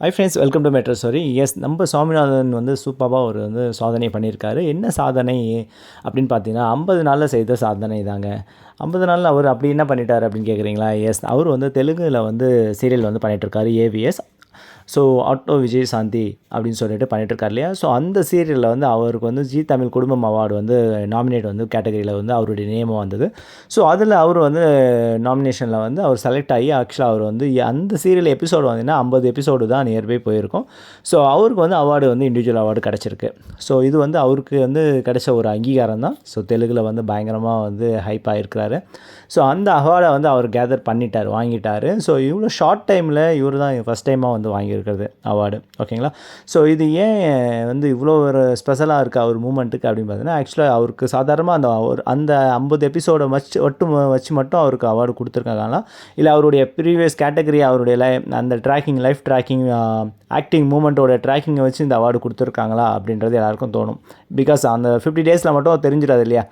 Hi friends welcome to metro sorry yes நம்ம சுவாமிநாதன் வந்து சூப்பராக ஒரு வந்து சாதனை பண்ணியிருக்காரு. என்ன சாதனை அப்படின்னு பார்த்தீங்கன்னா ஐம்பது நாளில் செய்த சாதனை தாங்க. ஐம்பது நாளில் அவர் அப்படி என்ன பண்ணிட்டார் அப்படின்னு கேட்குறீங்களா எஸ் அவர் வந்து தெலுங்கில் வந்து சீரியல் வந்து பண்ணிகிட்ருக்காரு AVS so auto Vijay Shanti அப்படின்னு சொல்லிட்டு பண்ணிட்டு இருக்கார் இல்லையா? ஸோ அந்த சீரியலில் வந்து அவருக்கு வந்து ஜி தமிழ் குடும்பம் அவார்டு வந்து நாமினேட் வந்து கேட்டகரியில் வந்து அவருடைய நேமம் வந்தது. ஸோ அதில் அவர் வந்து நாமினேஷனில் வந்து அவர் செலக்ட் ஆகி ஆக்சுவலாக அவர் வந்து அந்த சீரியல் எபிசோடு வந்தீங்கன்னா ஐம்பது எபிசோடு தான் நியர்பை போயிருக்கும். ஸோ அவருக்கு வந்து அவார்டு வந்து இண்டிவிஜுவல் அவார்டு கிடச்சிருக்கு. ஸோ இது வந்து அவருக்கு வந்து கிடைச்ச ஒரு அங்கீகாரம் தான். ஸோ தெலுங்கில் வந்து பயங்கரமாக வந்து ஹைப் ஆகிருக்கிறாரு ஸோ அந்த அவார்டை வந்து அவர் கேதர் பண்ணிட்டார் வாங்கிட்டார். ஸோ இவ்வளோ ஷார்ட் டைமில் இவர் தான் ஃபஸ்ட் டைமாக வந்து வாங்கியிருக்கிறது அவார்டு. ஓகேங்களா? ஸோ இது ஏன் வந்து இவ்வளோ ஒரு ஸ்பெஷலாக இருக்குது அவர் மூமெண்ட்டுக்கு அப்படின்னு பார்த்தீங்கன்னா ஆக்சுவலாக அவருக்கு சாதாரணமாக அந்த ஒரு அந்த ஐம்பது எபிசோடை வச்சு ஒட்டு வச்சு மட்டும் அவருக்கு அவார்டு கொடுத்துருக்காங்களா? இல்லை அவருடைய ப்ரீவியஸ் கேட்டகரி அவருடைய லை அந்த ட்ராக்கிங் லைஃப் ட்ராக்கிங் ஆக்டிங் மூமெண்ட்டோட ட்ராக்கிங்கை வச்சு இந்த அவார்டு கொடுத்துருக்காங்களா அப்படின்றது எல்லாருக்கும் தோணும். பிகாஸ் அந்த ஃபிஃப்டி டேஸில் மட்டும் தெரிஞ்சிடாது இல்லையா?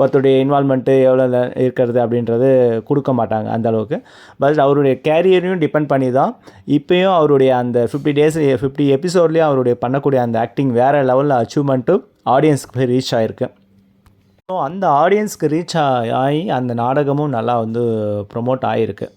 ஒருத்தருடைய இன்வால்மெண்ட்டு எவ்வளோ இருக்கிறது அப்படின்றது கொடுக்க மாட்டாங்க அந்த அளவுக்கு. பட் அவருடைய கேரியரையும் டிபெண்ட் பண்ணி தான் இப்போயும் அவருடைய அந்த ஃபிஃப்டி டேஸ் ஃபிஃப்டி எபிசோட்லேயும் அவருடைய பண்ணக்கூடிய அந்த ஆக்டிங் வேறு லெவலில் அச்சீவ்மெண்ட்டும் ஆடியன்ஸ்க்கு போய் ரீச் ஆகிருக்கு ஸோ அந்த ஆடியன்ஸ்க்கு ரீச் ஆகி அந்த நாடகமும் நல்லா வந்து ப்ரொமோட் ஆகிருக்கு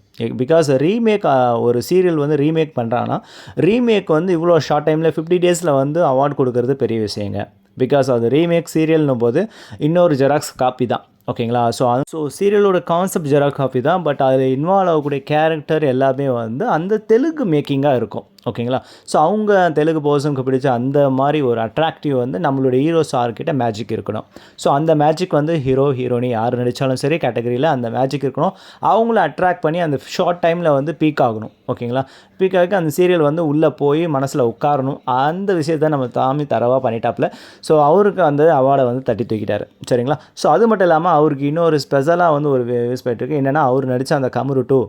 பிகாஸ் ரீமேக் ஒரு சீரியல் வந்து ரீமேக் பண்ணுறாங்கன்னா ரீமேக் வந்து இவ்வளோ ஷார்ட் டைமில் ஃபிஃப்டி டேஸில் வந்து அவார்ட் கொடுக்கறது பெரிய விஷயங்க. பிகாஸ் அது ரீமேக் சீரியல்னும் போது இன்னொரு ஜெராக்ஸ் காப்பி தான். ஓகேங்களா ஸோ அது ஸோ சீரியலோட கான்செப்ட் ஜெராக் காப்பி தான் பட் அதில் இன்வால்வ் ஆகக்கூடிய கேரக்டர் எல்லாமே வந்து அந்த தெலுங்கு மேக்கிங்காக இருக்கும். ஓகேங்களா? ஸோ அவங்க தெலுங்கு பர்சனுக்கு பிடிச்ச அந்த மாதிரி ஒரு அட்ராக்டிவ் வந்து நம்மளுடைய ஹீரோ சார்கிட்ட மேஜிக் இருக்கணும். ஸோ அந்த மேஜிக் வந்து ஹீரோ ஹீரோனி யார் நடித்தாலும் சரி கேட்டகரியில் அந்த மேஜிக் இருக்கணும். அவங்கள அட்ராக்ட் பண்ணி அந்த ஷார்ட் டைமில் வந்து பீக் ஆகணும். ஓகேங்களா? பீக் ஆகி அந்த சீரியல் வந்து உள்ளே போய் மனசில் உட்காரணும். அந்த விஷயத்த நம்ம தாமி தரவாக பண்ணிட்டாப்புல. ஸோ அவருக்கு அந்த அவார்டை வந்து தட்டி தூக்கிட்டார். சரிங்களா? ஸோ அது மட்டும் இல்லாமல் அவருக்கு இன்னொரு ஸ்பெஷலாக வந்து ஒரு யூஸ் போயிட்டுருக்கு என்னென்னா அவர் நடித்த அந்த கமரு டூ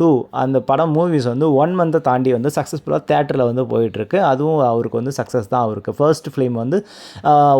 டூ அந்த படம் மூவிஸ் வந்து ஒன் மந்த்தை தாண்டி வந்து சக்ஸஸ்ஃபுல்லாக தேட்டரில் வந்து போயிட்டுருக்கு. அதுவும் அவருக்கு வந்து சக்ஸஸ் தான் அவருக்கு. ஃபர்ஸ்ட் ஃபிலிம் வந்து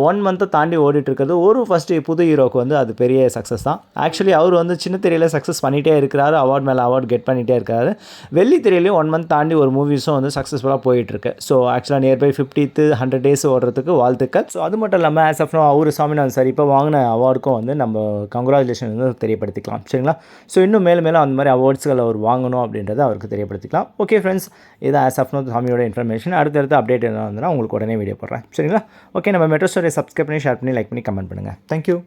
ஒன் மந்த்தை தாண்டி ஓடிட்டுருக்கிறது. ஒரு ஃபஸ்ட்டு புது ஹீரோக்கு வந்து அது பெரிய சக்ஸஸ் தான். ஆக்சுவலி அவர் வந்து சின்ன திரையில் சக்ஸஸ் பண்ணிகிட்டே இருக்கிறாரு. அவார்ட் மேலே அவார்ட் கெட் பண்ணிகிட்டே இருக்காரு. வெள்ளி திரையிலையும் ஒன் மந்த் தாண்டி ஒரு மூவிஸும் வந்து சக்ஸஸ்ஃபுல்லாக போயிட்டுருக்கு. ஸோ ஆக்சுவலாக நியர்பை ஃபிஃப்டித்து ஹண்ட்ரட் டேஸ் ஓடுறதுக்கு வாழ்த்துக்கள். ஸோ அது மட்டும் இல்லாமல் ஆஸ் ஆஃப் நோ அவர் சாமிநாதன் சார் இப்போ வாங்கின அவார்டுக்கும் வந்து நம்ம கங்க்ராச்சுலேஷன் வந்து தெரியப்படுத்திக்கலாம். சரிங்களா? ஸோ இன்னும் மேலும் மேலும் அந்த மாதிரி அவார்ட்ஸ்கள் அவர் வாங்கணும் அப்படின்றத அவருக்கு தெரியப்படுத்திக்கலாம். ஓகே ஃப்ரெண்ட்ஸ் இது ஆஸ் ஆஃப் நோ சாமியோட இன்ஃபர்மேஷன் அடுத்தடுத்து அப்டேட் என்ன வந்துன்னா உங்களுக்கு உடனே வீடியோ போடுறேன். சரிங்களா? ஓகே நம்ம மெட்ரோ ஸ்டோரியை சப்ஸ்கிரைப் பண்ணி ஷேர் பண்ணி லைக் பண்ணி கமெண்ட் பண்ணுங்கள் தேங்க்யூ